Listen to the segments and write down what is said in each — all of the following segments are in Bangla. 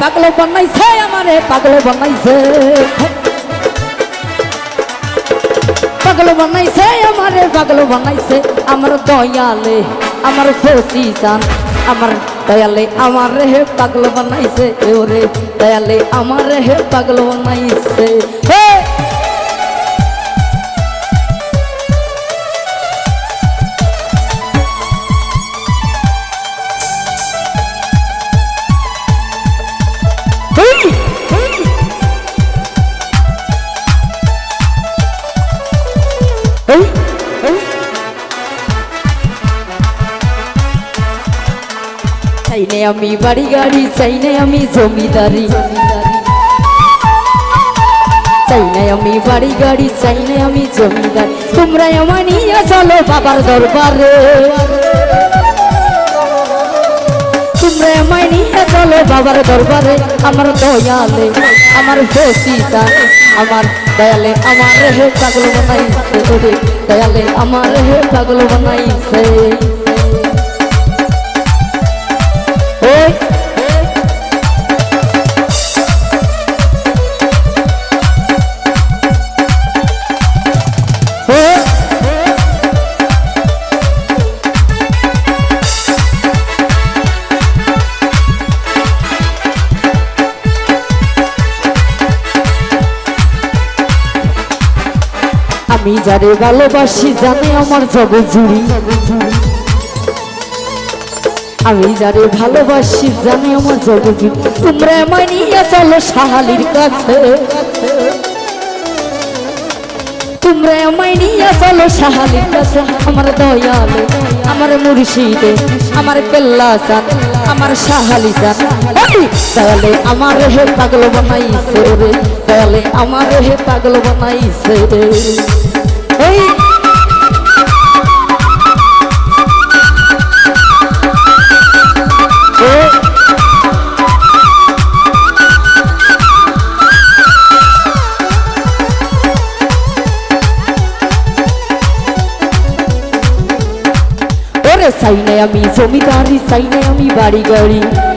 পাগল বানাইছে আমারে, পাগল বানাইছে। পাগল বানাইছে আমারে, পাগল বানাইছে আমার দয়ালে, আমার চান আমার দয়ালে আমার হে পাগল বানাইছে। ওরে দয়ালে আমার হে পাগল বানাইছে। Hey! Hey! চাই না আমি বাড়ি গাড়ি চাই না আমি জমিদারি চাই না আমি বাড়ি গাড়ি চাই না আমি জমিদার তোমরা আমার নিয়ে চলো বাবার দরবারে তোমরা আমায় নিয়ে চলো বাবার দরবারে আমার দয়ালে, আমার ফসিতা আমার দয়ালে আমার হে পাগল বানাইছে দয়ালে আমার হে পাগল বানাইছে আমি যারে ভালোবাসি জানে আমার জগৎ জুড়ি আমি যারে ভালোবাসি জানে আমার জগৎ জুড়ি তোমরা আমায় নিয়ে চলো সাহালির কাছে। তোমরা আমায় নিয়ে চলো সাহালির কাছে। আমার দয়ালে, আমার মুর্শিদে, আমার কেল্লা চান আমার সাহালি চান দয়ালে আমার হে পাগল বানাইছে রে। দয়ালে আমার হে পাগল বানাইছে রে। চাই নাই আমি জমিদারি চাই নাই আমি বাড়ি গাড়ি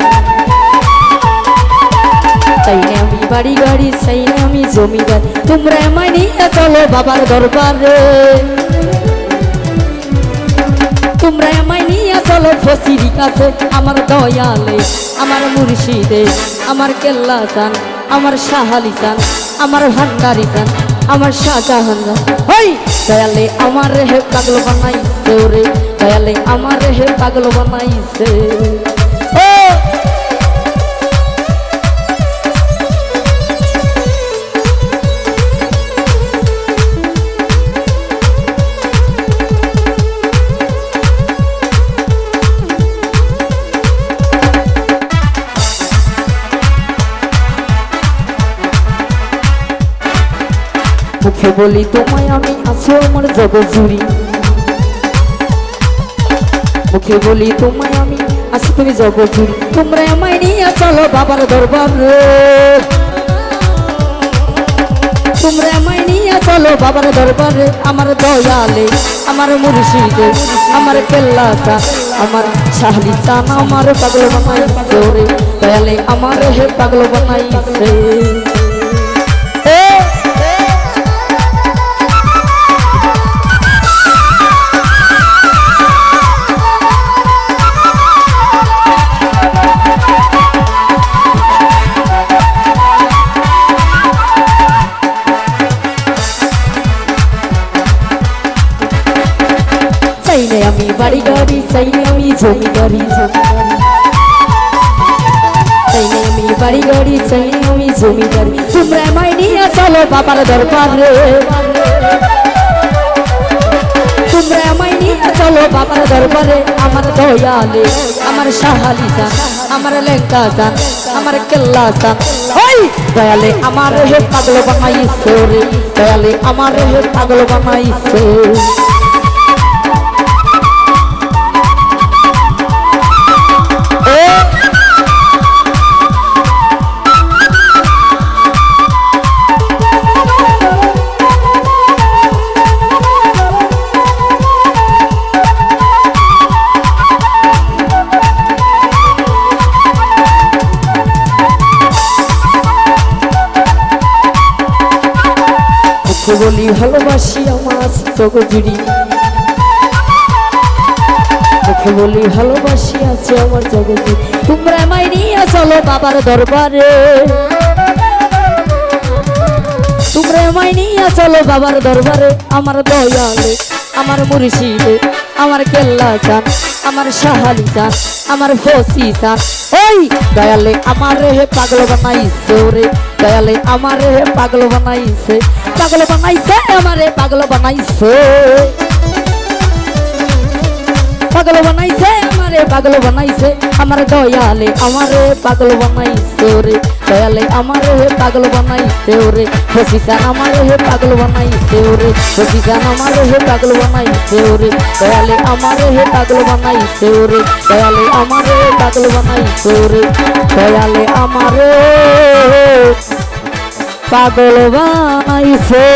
চাই আমি বাড়ি গাড়ি চাই নাই আমি জমিদার। তোমরা আমায় নিয়ে চলো বাবার দরবারে। তোমরা আমায় নিয়ে চলো ফসিরি কাছে, আমার দয়ালে, আমার মুর্শিদে, আমার কেল্লা চান আমার সাহালি চান আমার ভান্ডারি চান আমার শাহজাহান হই, দয়ালে আমার হে পাগল বানাইছে রে, দয়ালে আমার হে পাগল বানাইছে। মুখে বলি, তোমায় আমি আছো আমার জগৎ জুড়ি মুখে বলি, তোমায় আমি আছি তুমি জগৎ জুড়ি তোমরা আমায় নিয়ে চলো বাবার দরবার তোমরা আমায় নিয়ে চলো বাবার দরবারে আমার দয়ালে, আমার মুর্শিদে, আমার কেল্লা চান আমার শাহলি চান আমার পাগল বানাইছে রে। দয়ালে আমার হে পাগল বানাইছে। বাড়ি গাড়ি চাই না আমি জমি গাড়ি তোমরা আমায় নিয়ে চলো বাবার দরবারে। তোমরা আমায় নিয়ে চলো বাবার দরবারে। আমার দয়ালে, আমার সাহালি চান আমার লেঙ্কা চান আমার কেল্লা চান ওই দয়ালে আমার পাগল বানাইছে রে। দয়ালে আমার হে পাগল বানাইছে বলি, ভালোবাসি আমার জগজুড়ি মুখে বলি, ভালোবাসি আছে আমার জগতে। তোমরা আমায় নিয়ে চলো বাবার দরবারে। তোমরা আমায় নিয়ে চলো বাবার দরবারে, আমার দয়ালে, আমার মুর্শিদে, আমার কেল্লা চান আমার সাহালি চান আমার ফসি চান ওই দয়ালে আমার হে পাগল বানাইছে ওরে, দয়ালে আমার হে পাগল বানাইছে। পাগল বানাইছে, আমারে পাগল বানাইছে। পাগল বানাইছে, আমারে পাগল বানাইছে। আমার দয়ালে আমারে পাগল বানাইছে ওরে দয়ালে আমারে হে পাগল বানাইছে ওরে ফসিসান আমারে হে পাগল বানাইছে ওরে ফসিসান আমারে হে পাগল বানাইছে ওরে দয়ালে আমারে হে পাগল বানাইছে ওরে দয়ালে আমারে পাগল বানাইছে ওরে দয়ালে আমারে পাগল বাইছে